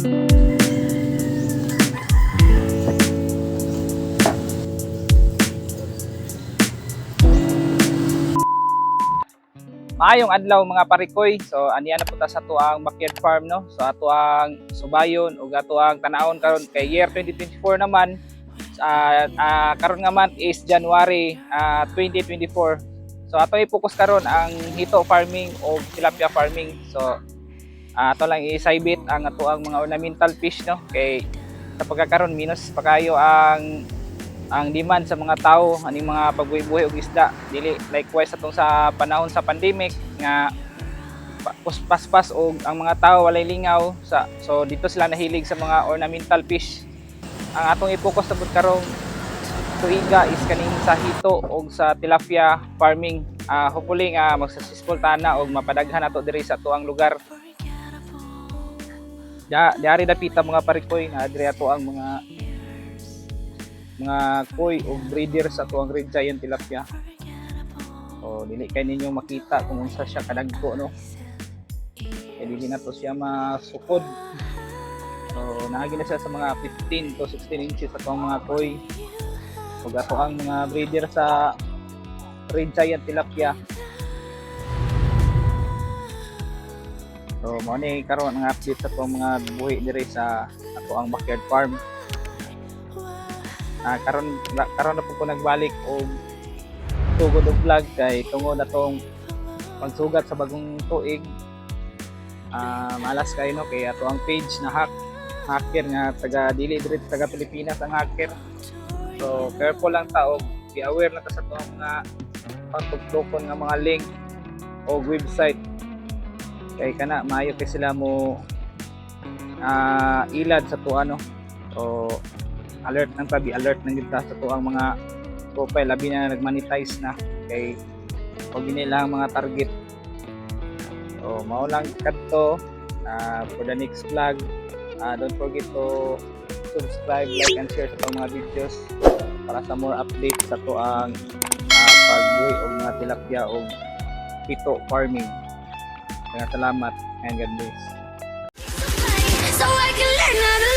Maayong adlaw mga parikoy. So aniya na punta sa ato ang backyard farm no. So ato ang subayon ug ato ang tanawon karon kay year 2024 naman. Uh, uh, karon nga month is January ah, uh, 2024. So ato i-focus karon ang hito farming o tilapia farming. So ah, ato lang isaybit ang ato ang mga ornamental fish no? Kay sa pagkakaroon minus pa kayo ang ang demand sa mga tao aning mga pagbuhi-buhi og isda. Dili likewise atong sa panahon sa pandemic nga paspas og ang mga tao walay lingaw sa so dito sila nahilig sa mga ornamental fish. Ang atong i-focus sa karong tuiga is kaning sa hito og sa tilapia farming. Ah, hopefully nga magsasuccessful tana og mapadaghan ato diri sa tuang lugar Ya, diari dapita mga parikoy na diri ato ang mga mga koi o breeder sa tuwang red giant tilapia. O dili kay ninyo makita kung unsa siya kadagko no. Kaya dili na to siya masukod. So naagi na siya sa mga 15 to 16 inches sa tuwang mga koi. Ug ato ang mga breeder sa red giant tilapia. Mo ni karon ang update sa mga buhi diri sa ato ang backyard farm. Ah karon na- karon na po ko nagbalik og tugod og vlog kay tungod na tong pagsugat sa bagong tuig. Ah malas kay no? Kay ato ang page na hack hacker nga taga dili diri taga Pilipinas ang hacker. So careful lang ta og be aware lang ta sa mga pagtuklokon nga mga link o website kay kana maayo kay sila mo ah ilad sa to ano? O alert ng tabi alert ng kita sa to ang mga profile. Labi na nagmonetize na kay pag nila ang mga target. So mao lang kadto ah, for the next vlog. Ah, don't forget to subscribe like and share sa mga videos para sa more updates sa to ang ah, pagbuhi o mga tilapia o pito farming kaya salamat and God bless. So I can learn how to